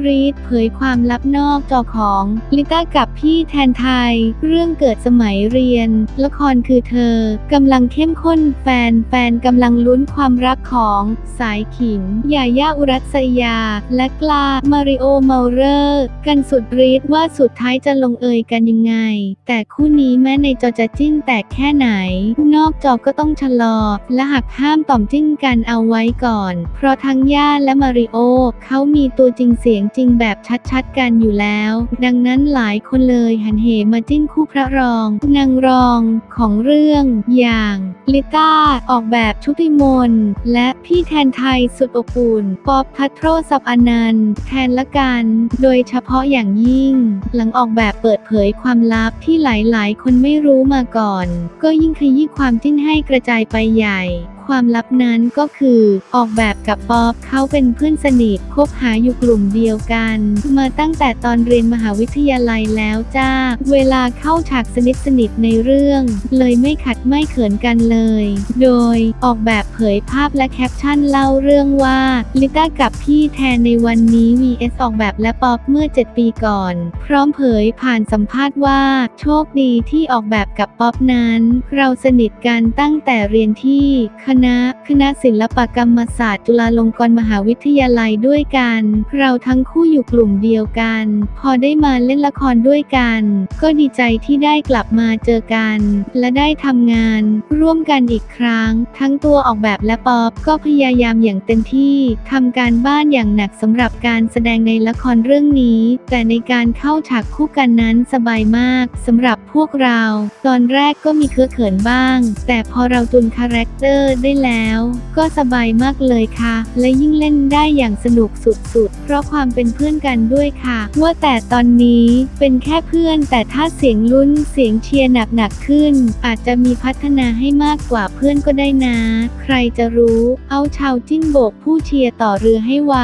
กรีดเผยความลับนอกจอของลิต้ากับพี่แทนไทย เรื่องเกิดสมัยเรียน ละครคือเธอกำลังเข้มข้นแฟนแฟนกำลังลุ้นความรักของสายขิงยาย่าอุรัสยา และกลามาริโอเมาเรอร์กันสุดฤทธิ์ว่าสุดท้ายจะลงเอยกันยังไง แต่คู่นี้แม้ในจอจะจิ้นแตกแค่ไหน นอกจอก็ต้องชะลอ และหักห้ามต่อมจิ้นกันเอาไว้ก่อน เพราะทั้งย่าและมาริโอเขามีตัวจริงเสียงจริงแบบชัดๆกันอยู่แล้ว ดังนั้นหลายคนเลยหันเหมาจิ้นคู่พระรอง นางรองของเรื่องอย่างลิต้าออกแบบชุติมนและพี่แทนไทยสุดอบอุ่นป๊อบพัทโรสับอนันต์แทนละกัน โดยเฉพาะอย่างยิ่ง หลังออกแบบเปิดเผยความลับที่หลายๆ คนไม่รู้มาก่อน ก็ยิ่งขยี้ความจิ้นให้กระจายไปใหญ่ ความลับนั้นก็คือ ออกแบบกับป๊อบเขาเป็นเพื่อนสนิทคบหาอยู่กลุ่มเดียวกัน มาตั้งแต่ตอนเรียนมหาวิทยาลัยแล้วจ้า เวลาเข้าฉากสนิทสนิทในเรื่อง เลยไม่ขัดไม่เขินกันเลย โดยออกแบบเผยภาพและแคปชั่นเล่าเรื่องว่า ลิต้ากับพี่แทนในวันนี้ vs ออกแบบและป๊อบเมื่อ 7 ปีก่อน พร้อมเผยผ่านสัมภาษณ์ว่า โชคดีที่ออกแบบกับป๊อบนั้น เราสนิทกันตั้งแต่เรียนที่คณะคณะศิลปกรรมศาสตร์ จุฬาลงกรณ์มหาวิทยาลัยด้วยกัน เราทั้งคู่อยู่กลุ่มเดียวกัน พอได้มาเล่นละครด้วยกัน ก็ดีใจที่ได้กลับมาเจอกัน และได้ทำงาน ร่วมกันอีกครั้ง ทั้งตัวออกแบบและป๊อปก็พยายามอย่างเต็มที่ทำการบ้านอย่างหนักสำหรับการแสดงในละครเรื่องนี้ แต่ในการเข้าฉากคู่กันนั้นสบายมากสำหรับพวกเรา ตอนแรกก็มีเคอะเขินบ้าง แต่พอเราจุนคาแรคเตอร์ได้ได้แล้ว ก็สบายมากเลยค่ะ และยิ่งเล่นได้อย่างสนุกสุดๆ เพราะความเป็นเพื่อนกันด้วยค่ะ ว่าแต่ตอนนี้เป็นแค่เพื่อน แต่ถ้าเสียงลุ้นเสียงเชียร์หนักๆขึ้น อาจจะมีพัฒนาให้มากกว่าเพื่อนก็ได้นะ ใครจะรู้ เอาชาวจิ้นโบกผู้เชียร์ต่อเรือให้ไว